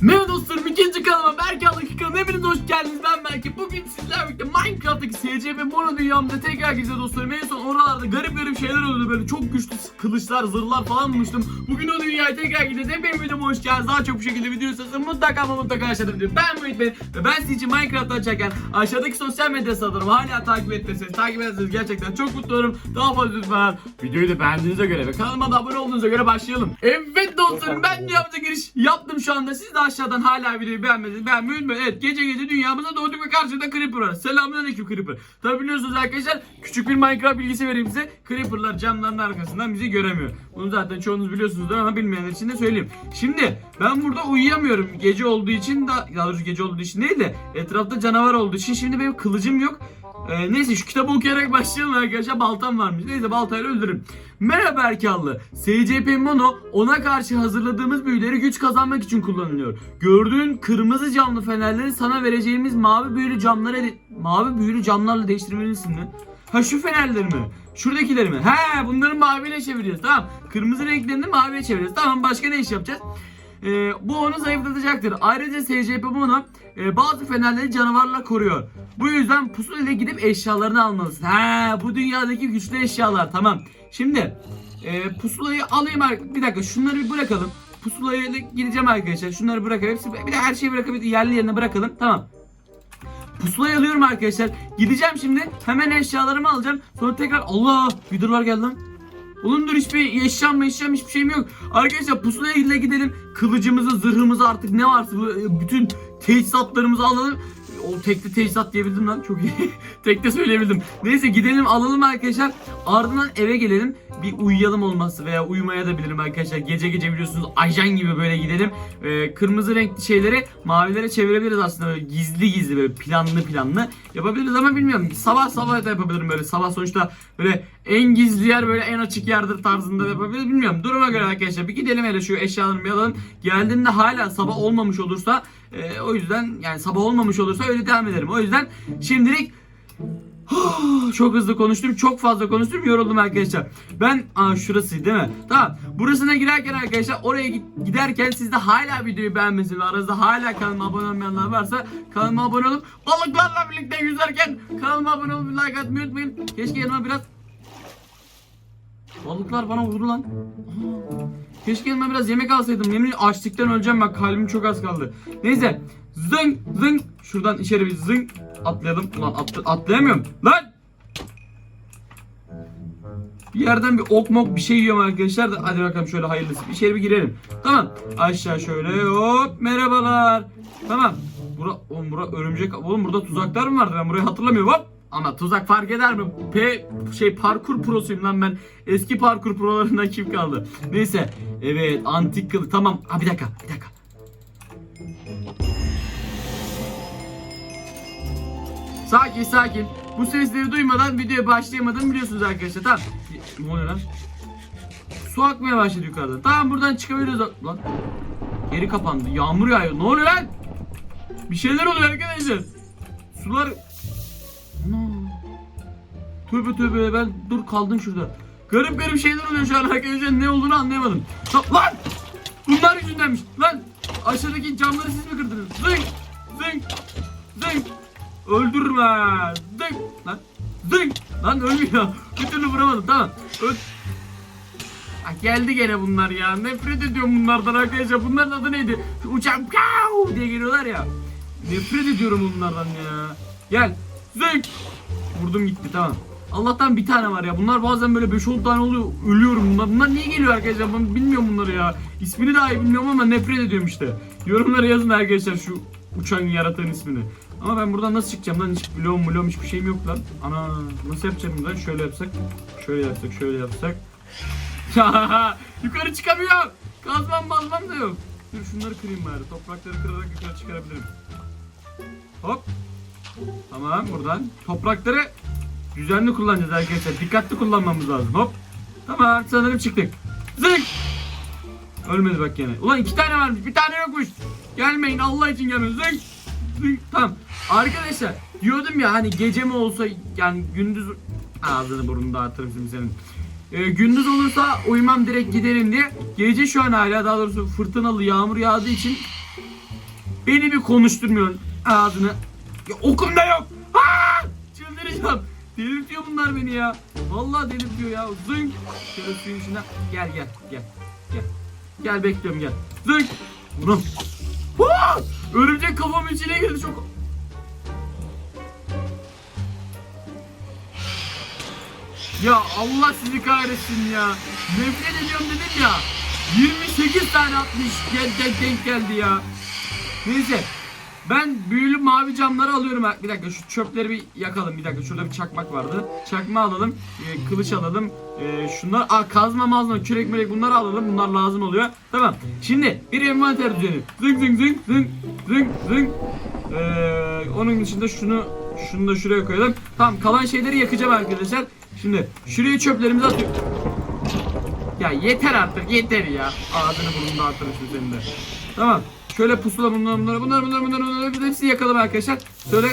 Merhaba dostlarım ikinci kanalıma Berke Kanalına hepiniz hoş geldiniz. Ben Berke. Bugün sizlerle birlikte Minecraft'taki SC ve Mono dünyamda tekrar gireceğiz dostlarım. En son oralarda garip garip şeyler oluyordu. Böyle çok güçlü kılıçlar zırhlar falan bulmuştum. Bugün o dünyaya tekrar gideceğiz. Hem benim videoma hoş geldiniz. Daha çok bu şekilde video istiyorsanız mutlaka ama mutlaka aşağıda video. Ben Muhit Bey ve ben sizin için Minecraft'ta açarken aşağıdaki sosyal medya hesaplarımı hala takip etmeseniz takip ederseniz gerçekten çok mutlu olurum. Daha fazla lütfen videoyu da beğendiğinize göre ve kanalıma da abone olduğunuza göre başlayalım. Evet dostlarım ben dünyamıza giriş yaptım şu anda. Siz de aşağıdan hala videoyu beğenmediniz. Beğenmeyi unutmayın Evet gece gece dünyamıza doğduk ve karşıda Creeper var. Selamünaleyküm Creeper. Tabi biliyorsunuz arkadaşlar küçük bir Minecraft bilgisi vereyim size. Creeper'lar camların arkasından bizi göremiyor. Bunu zaten çoğunuz biliyorsunuzdur ama bilmeyenler için de söyleyeyim. Şimdi ben burada uyuyamıyorum gece olduğu için da daha doğrusu gece olduğu için değil de etrafta canavar olduğu için. Şimdi benim kılıcım yok ee, neyse şu kitabı okuyarak başlayalım arkadaşlar. Baltam varmış. Neyse baltayla öldürürüm. Merhaba Erkallı. SCP Mono ona karşı hazırladığımız büyüleri güç kazanmak için kullanılıyor. Gördüğün kırmızı camlı fenerleri sana vereceğimiz mavi büyülü camlara mavi büyülü camlarla değiştirmelisin mi? Ha şu fenerleri mi? Şuradakileri mi? He bunları maviyle çevireceğiz. Tamam. Kırmızı renklerini maviye çevireceğiz. Tamam başka ne iş yapacağız? Ee, bu onu zayıflatacaktır. Ayrıca SCP bunu e, bazı fenerleri canavarla koruyor. Bu yüzden pusula ile gidip eşyalarını almalısın. Ha, bu dünyadaki güçlü eşyalar tamam. Şimdi e, pusulayı alayım. Bir dakika şunları bir bırakalım. Pusulayla gideceğim arkadaşlar. Şunları bırakalım. Hepsi, bir de her şeyi bırakıp yerli yerine bırakalım. Tamam. Pusulayı alıyorum arkadaşlar. Gideceğim şimdi. Hemen eşyalarımı alacağım. Sonra tekrar Allah vidurlar geldi lan. Oğlum dur hiçbir eşyam eşyam hiçbir şeyim yok. Arkadaşlar pusulaya ile gidelim. Kılıcımızı, zırhımızı artık ne varsa e, bütün teçhizatlarımızı alalım. O tekte teçhizat diyebildim lan çok iyi. tekte söyleyebildim. Neyse gidelim alalım arkadaşlar. Ardından eve gelelim. Bir uyuyalım olmazsa veya uyumaya da bilirim arkadaşlar. Gece gece biliyorsunuz ajan gibi böyle gidelim. Ee, kırmızı renkli şeyleri mavilere çevirebiliriz aslında böyle gizli gizli böyle planlı planlı yapabiliriz ama bilmiyorum. Sabah sabah da yapabilirim böyle. Sabah sonuçta böyle en gizli yer böyle en açık yerdir tarzında da yapabiliriz. Bilmiyorum. Duruma göre arkadaşlar bir gidelim hele şu eşyalarını bir alalım. Geldiğinde hala sabah olmamış olursa e, o yüzden yani sabah olmamış olursa öyle devam ederim. O yüzden şimdilik çok hızlı konuştum. Çok fazla konuştum. Yoruldum arkadaşlar. Ben aa şurası değil mi? Tamam. Burasına girerken arkadaşlar oraya giderken siz de hala videoyu beğenmesiniz ve aranızda hala kanalıma abone olmayanlar varsa kanalıma abone olup balıklarla birlikte yüzerken kanalıma abone olup like atmayı unutmayın. Keşke yanıma biraz Balıklar bana vurdu lan. Keşke yanıma biraz yemek alsaydım. Yemin açlıktan öleceğim bak kalbim çok az kaldı. Neyse. Zıng zıng. Şuradan içeri bir zıng atlayalım. Ulan atla- atlayamıyorum. Lan! Bir yerden bir ok mok bir şey yiyorum arkadaşlar da hadi bakalım şöyle hayırlısı bir şeye bir girelim. Tamam. Aşağı şöyle hop merhabalar. Tamam. Bura, oğlum bura örümcek. Oğlum burada tuzaklar mı vardı ben burayı hatırlamıyorum hop. Ama tuzak fark eder mi? P şey parkur prosuyum lan ben. Eski parkur prolarından kim kaldı? Neyse. Evet antik kılık. Tamam. Ha bir dakika. Bir dakika. Sakin sakin. Bu sesleri duymadan videoya başlayamadım biliyorsunuz arkadaşlar. Tamam. Ne oluyor lan? Su akmaya başladı yukarıdan. Tamam buradan çıkabiliriz. Lan. Geri kapandı. Yağmur yağıyor. Ne oluyor lan? Bir şeyler oluyor arkadaşlar. Sular... Ana. Tövbe tövbe ben dur kaldım şurada. Garip garip şeyler oluyor şu an arkadaşlar. Ne olduğunu anlayamadım. Lan! Bunlar yüzündenmiş. Lan! Aşağıdaki camları siz mi kırdınız? Zing! Zing! Zing! Öldürme! Zing! Lan! Zing! Lan ölmüyor. Bir türlü vuramadım. Tamam. Öl Ha, geldi gene bunlar ya. Nefret ediyorum bunlardan arkadaşlar. Bunların adı neydi? Uçak "Piau!" diye geliyorlar ya. Nefret ediyorum bunlardan ya. Gel. Zing! Vurdum gitti tamam. Allah'tan bir tane var ya. Bunlar bazen böyle 5-10 tane oluyor. Ölüyorum bunlar. Bunlar niye geliyor arkadaşlar? Ben bilmiyorum bunları ya. İsmini dahi bilmiyorum ama nefret ediyorum işte. Yorumlara yazın arkadaşlar şu uçan yaratan ismini. Ama ben buradan nasıl çıkacağım lan? Hiç bloğum bloğum hiçbir şeyim yok lan. Ana nasıl yapacağım buradan? Şöyle yapsak. Şöyle yapsak. Şöyle yapsak. Ya yukarı çıkamıyorum. Kazmam bazmam da yok. Dur şunları kırayım bari. Toprakları kırarak yukarı çıkarabilirim. Hop. Tamam buradan. Toprakları düzenli kullanacağız arkadaşlar. Dikkatli kullanmamız lazım. Hop. Tamam sanırım çıktık. Zık. Ölmedi bak gene. Ulan iki tane varmış. Bir tane yokmuş. Gelmeyin Allah için gelmeyin. Zık. Tamam. Arkadaşlar diyordum ya hani gece mi olsa yani gündüz ağzını burnunu dağıtırım şimdi senin. Ee, gündüz olursa uyumam direkt giderim diye. Gece şu an hala daha doğrusu fırtınalı yağmur yağdığı için Beni bir konuşturmuyorsun ağzını. Ya, okum da yok. Aa! Çıldıracağım. Delirtiyor bunlar beni ya. Vallahi delirtiyor ya. Zınk. Şöyle suyun içine. Gel gel gel. Gel. Gel bekliyorum gel. Zınk. Ulan. Aa! Örümcek kafamın içine girdi çok. Ya Allah sizi kahretsin ya. Nefret ediyorum dedim ya. 28 tane atmış gel, denk, denk geldi ya. Neyse. Ben büyülü mavi camları alıyorum. Bir dakika şu çöpleri bir yakalım. Bir dakika şurada bir çakmak vardı. Çakma alalım. e, kılıç alalım. E, şunlar aa, kazma mazma kürek mürek bunları alalım. Bunlar lazım oluyor. Tamam. Şimdi bir envanter düzeni. Zıng zıng zıng zıng zıng zıng. Ee, onun dışında şunu şunu da şuraya koyalım. Tamam kalan şeyleri yakacağım arkadaşlar. Şimdi şuraya çöplerimizi atıyorum. Ya yeter artık yeter ya. Ağzını burnunu dağıtırırsın senin de. Tamam. Şöyle pusula bunlar bunlar bunlar bunlar bunlar bunlar bunlar hepsini yakalım arkadaşlar. Şöyle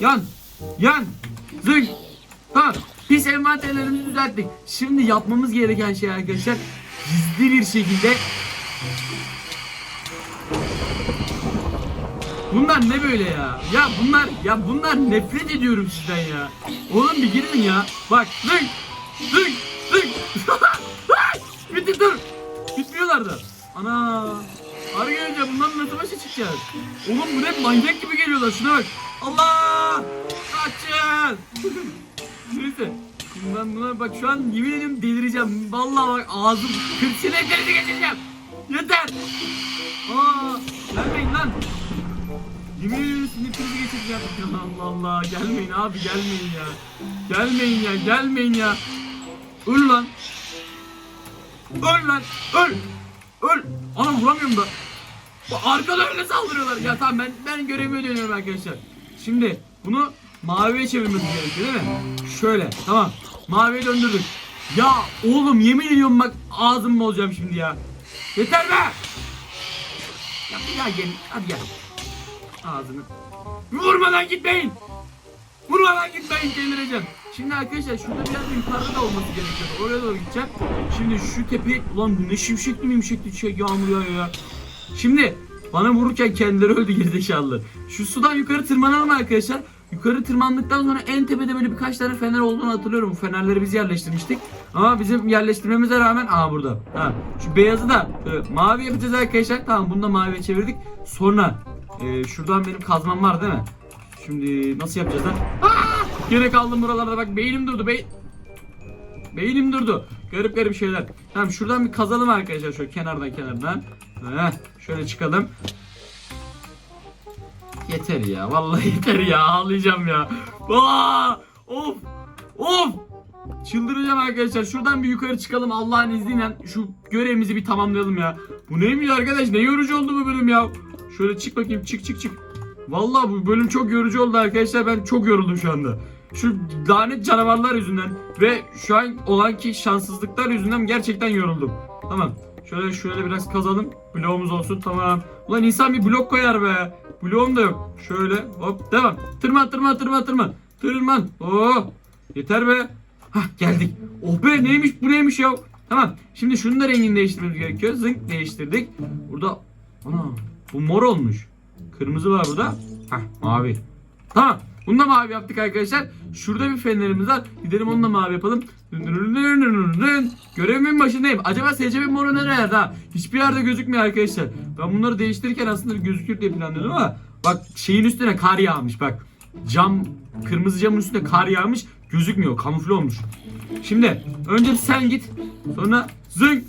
yan yan zıng. Tamam. Biz envanterlerimizi düzelttik. Şimdi yapmamız gereken şey arkadaşlar gizli bir şekilde Bunlar ne böyle ya? Ya bunlar ya bunlar nefret ediyorum sizden ya. Oğlum bir girin ya. Bak zıng zıng zıng. Bitti dur. Bitmiyorlar da. Ana. Arkadaşlar bundan nasıl başa çıkacağız? Oğlum bu ne manyak gibi geliyorlar şuna bak. Allah! Kaçın! Neyse. Bundan buna bak şu an yemin ediyorum delireceğim. Vallahi bak ağzım kırçın krizi geçireceğim. Yeter! Aa! Gelmeyin lan! Yemin ediyorum sinir krizi geçireceğim. Allah Allah gelmeyin abi gelmeyin ya. Gelmeyin ya gelmeyin ya. Öl lan. Öl lan öl. Öl. Ana vuramıyorum da. Bak, Arkada öyle saldırıyorlar. Ya tamam ben ben görevime dönüyorum arkadaşlar. Şimdi bunu maviye çevirmemiz gerekiyor değil mi? Şöyle tamam. Maviye döndürdük. Ya oğlum yemin ediyorum bak ağzımı olacağım şimdi ya. Yeter be. Ya bir daha gel. Hadi gel. Ağzını. Vurmadan gitmeyin. Vurmadan gitmeyin delireceğim. Şimdi arkadaşlar şurada biraz yukarıda da olması gerekiyor. Oraya doğru gideceğim. Şimdi şu tepe... Ulan bu ne şimşekli mimşekli şey yağmur yağıyor ya. Şimdi bana vururken kendileri öldü gerizekalı. Şu sudan yukarı tırmanalım arkadaşlar. Yukarı tırmandıktan sonra en tepede böyle birkaç tane fener olduğunu hatırlıyorum. Bu fenerleri biz yerleştirmiştik. Ama bizim yerleştirmemize rağmen aa burada. Ha, şu beyazı da şöyle mavi yapacağız arkadaşlar. Tamam bunu da maviye çevirdik. Sonra e, şuradan benim kazmam var değil mi? Şimdi nasıl yapacağız lan? Aa! Kaldım buralarda bak beynim durdu bey. Beynim durdu. Garip garip şeyler. Tamam şuradan bir kazalım arkadaşlar şöyle kenardan kenardan. Heh, şöyle çıkalım. Yeter ya vallahi yeter ya ağlayacağım ya. Aa! Of! Of! Çıldıracağım arkadaşlar. Şuradan bir yukarı çıkalım Allah'ın izniyle şu görevimizi bir tamamlayalım ya. Bu neymiş arkadaş? Ne yorucu oldu bu bölüm ya. Şöyle çık bakayım çık çık çık. Vallahi bu bölüm çok yorucu oldu arkadaşlar. Ben çok yoruldum şu anda. Şu lanet canavarlar yüzünden ve şu an olan ki şanssızlıklar yüzünden gerçekten yoruldum. Tamam. Şöyle şöyle biraz kazalım. Bloğumuz olsun tamam. Ulan insan bir blok koyar be. Bloğum da yok. Şöyle hop devam. Tırman tırman tırman tırman. Tırman. Oo. Yeter be. Hah geldik. Oh be neymiş bu neymiş ya. Tamam. Şimdi şunun da rengini değiştirmemiz gerekiyor. Zınk değiştirdik. Burada ana bu mor olmuş. Kırmızı var burada. Hah mavi. Tamam. Bunu da mavi yaptık arkadaşlar. Şurada bir fenerimiz var. Gidelim onu da mavi yapalım. Görevimin başındayım. Acaba SCP moru nerede ha? Hiçbir yerde gözükmüyor arkadaşlar. Ben bunları değiştirirken aslında gözükür diye planlıyordum ama bak şeyin üstüne kar yağmış bak. Cam kırmızı camın üstüne kar yağmış. Gözükmüyor. Kamufle olmuş. Şimdi önce sen git. Sonra zınk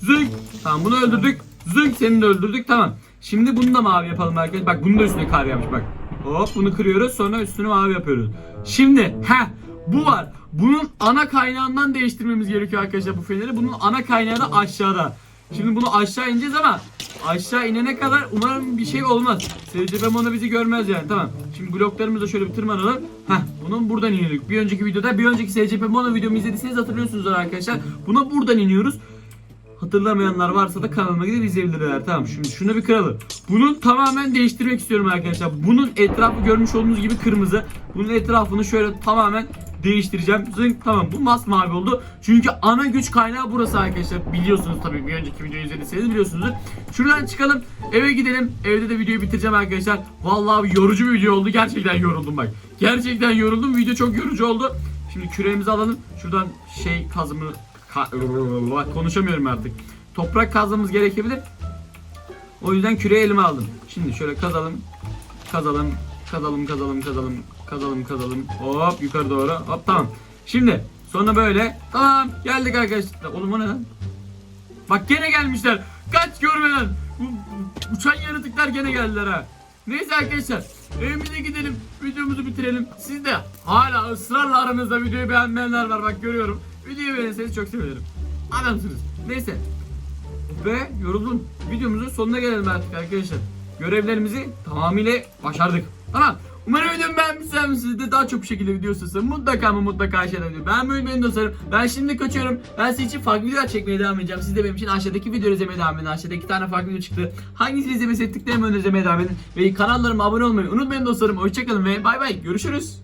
Zınk. Tamam bunu öldürdük. Zınk seni de öldürdük. Tamam. Şimdi bunu da mavi yapalım arkadaşlar. Bak bunun da üstüne kar yapmış bak. Hop bunu kırıyoruz. Sonra üstünü mavi yapıyoruz. Şimdi he bu var. Bunun ana kaynağından değiştirmemiz gerekiyor arkadaşlar bu feneri. Bunun ana kaynağı da aşağıda. Şimdi bunu aşağı ineceğiz ama aşağı inene kadar umarım bir şey olmaz. SCP onu bizi görmez yani. Tamam. Şimdi bloklarımızı şöyle bir tırmanalım. Heh, bunun buradan iniyorduk. Bir önceki videoda, bir önceki SCP Mono videomu izlediyseniz hatırlıyorsunuz arkadaşlar. Buna buradan iniyoruz. Hatırlamayanlar varsa da kanalıma gidip izleyebilirler. Tamam şimdi şunu bir kıralım. Bunu tamamen değiştirmek istiyorum arkadaşlar. Bunun etrafı görmüş olduğunuz gibi kırmızı. Bunun etrafını şöyle tamamen değiştireceğim. Zınk tamam bu masmavi oldu. Çünkü ana güç kaynağı burası arkadaşlar. Biliyorsunuz tabii bir önceki videoyu izlediyseniz biliyorsunuz. Şuradan çıkalım eve gidelim. Evde de videoyu bitireceğim arkadaşlar. Vallahi yorucu bir video oldu. Gerçekten yoruldum bak. Gerçekten yoruldum. Video çok yorucu oldu. Şimdi küreğimizi alalım. Şuradan şey kazımı ka- konuşamıyorum artık. Toprak kazmamız gerekebilir. O yüzden küreği elime aldım. Şimdi şöyle kazalım. Kazalım. Kazalım kazalım kazalım. Kazalım kazalım. Hop yukarı doğru. Hop tamam. Şimdi sonra böyle. Tamam geldik arkadaşlar. Oğlum o ne lan? Bak gene gelmişler. Kaç görmeden. Bu, uçan yaratıklar gene geldiler ha. Neyse arkadaşlar. Evimize gidelim. Videomuzu bitirelim. Siz de hala ısrarla aranızda videoyu beğenmeyenler var. Bak görüyorum. Videoyu beğenirseniz çok sevinirim. Adamsınız. Neyse. Ve yoruldum. Videomuzun sonuna gelelim artık arkadaşlar. Görevlerimizi tamamıyla başardık. Tamam. Umarım videomu beğenmişsiniz. Siz de daha çok bir şekilde video istiyorsanız mutlaka ama mutlaka video beğenmeyi unutmayın dostlarım. Ben şimdi kaçıyorum. Ben sizin için farklı videolar çekmeye devam edeceğim. Siz de benim için aşağıdaki videoları izlemeye devam edin. Aşağıda iki tane farklı video çıktı. Hangisini izlemesi hemen izlemeye devam edin. Ve kanallarıma abone olmayı unutmayın dostlarım. Hoşçakalın ve bay bay. Görüşürüz.